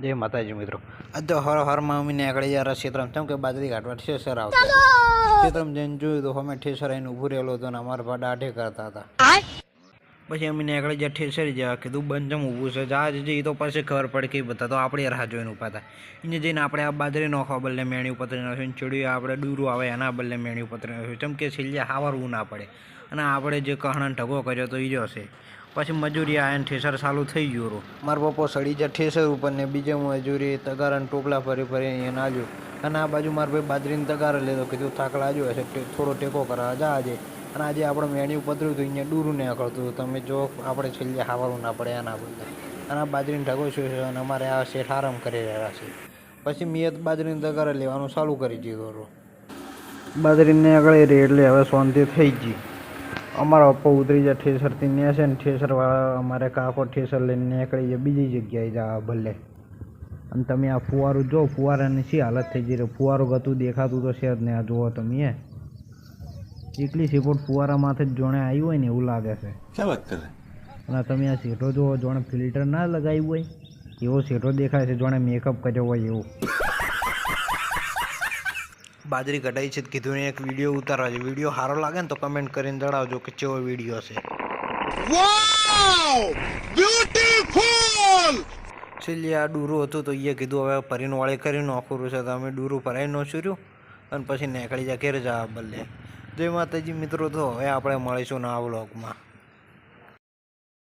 જય માતાજી મિત્રો. આજ તો હર હરમાં આગળ યાર ક્ષેત્રમાં. કેમ કે બાજરી કાઢવા ઠેસર આવતા. ક્ષેત્રમાં જઈને જોયું તો અમે ઠેસર આવીને ઊભું રહેલો હતો ને અમારા પા દાઢે કરતા હતા. પછી અમે આગળ જ્યાં ઠેસરી જ્યાં કીધું બંજમ ઊભું છે. જા જઈએ તો પછી ખબર પડે કે બધા તો આપણે રાહ જોઈને ઊભા હતા. એને જઈને આપણે આ બાજરી નોખવા બદલે મેણી પતરી નાખ્યું ચડ્યું આપણે ડૂરું આવે, એના બદલે મેણી પતરી નાખ્યું. ચમ કે છેલ્લે હાવરવું ના પડે. અને આપણે જે કહણાને ઢગો કર્યો તો એ જ હશે પછી મજૂરી આયા ઠેસર ચાલુ થઈ ગયું રો. મારા પપ્પો સડી જાય ઠેસર ઉપર ને બીજે મજૂરી તગાર અને ટોપલા ફરી ફરી અહીંયા આલ્યું અને આ બાજુ મારા ભાઈ બાજરીને તગાર લેતો કીધું થાકડા જો હશે થોડો ટેકો કરવા. જા આજે. અને આજે આપણે મેણ્યું પતર્યું હતું, અહીંયા ડૂરું ને કરતું તમે જો, આપણે છેલ્લે હાવરું ના પડે એના બદલે. અને આ બાજરીને ઢગો છે અને અમારે આ શેઠ આરામ કરી રહ્યા છે. પછી મેં બાજરીને તગાર લેવાનું ચાલુ કરી દીધું રો બાજરીને આગળ રહી એટલે હવે શાંતિ થઈ ગઈ. અમારા પપ્પા ઉતરી જાય, ઠેસરથી ને છે ને, ઠેસરવાળા અમારે કાકો ઠેસર લઈને નીકળી જાય, બીજી જગ્યાએ જા ભલે. અને તમે આ ફુવારું જો, ફુવારાની શી હાલત થઈ ગઈ રે ફુવારું ગતું દેખાતું તો છે જ ને, આ જુઓ તમે એટલી સિપોર્ટ ફુવારા માથે જ જોણે આવી હોય ને એવું લાગે છે. ક્યાં વાત કરે? અને તમે આ શેઠો જો જોણે ફિલ્ટર ના લગાવ્યું હોય એવો શેઠો દેખાય છે જોણે મેકઅપ કર્યો હોય એવું. બાજરી કઢાઈ છે કીધું એક વીડિયો ઉતારવા છે. વીડિયો સારો લાગે ને તો કમેન્ટ કરીને જણાવજો કે કેવો વીડિયો છે. બ્યુટીફુલ છેલ્લે આ ડૂરું હતું તો એ કીધું હવે પરીનું વાળી કરીને નાખું. છે તો અમે ડૂરું ભરાઈ ન રહ્યું અને પછી નીકળી જા ઘેર જા બદલે જય માતાજી મિત્રો તો હવે આપણે મળીશું નવા વ્લોગમાં